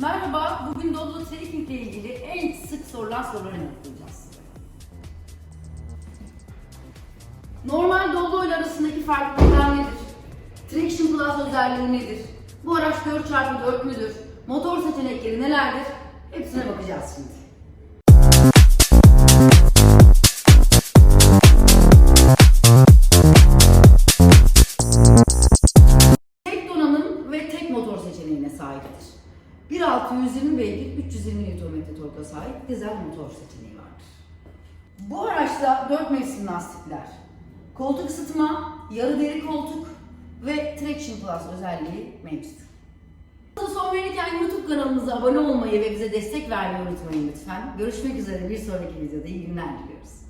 Merhaba, bugün Doblo Trekking ile ilgili en sık sorulan soruları yanıtlayacağız. Normal Doblo ile arasındaki farklılıklar nedir? Traction Plus özelliği nedir? Bu araç 4x4 müdür? Motor seçenekleri nelerdir? Hepsine bakacağız şimdi. Tek donanım ve tek motor seçeneğine sahiptir. 1.6 120 beygir 320 Nm torka sahip dizel motor seçeneği vardır. Bu araçta 4 mevsim lastikler, koltuk ısıtma, yarı deri koltuk ve Traction Plus özelliği mevcut. Son verirken YouTube kanalımıza abone olmayı ve bize destek vermeyi unutmayın lütfen. Görüşmek üzere bir sonraki videoda iyi günler diliyoruz.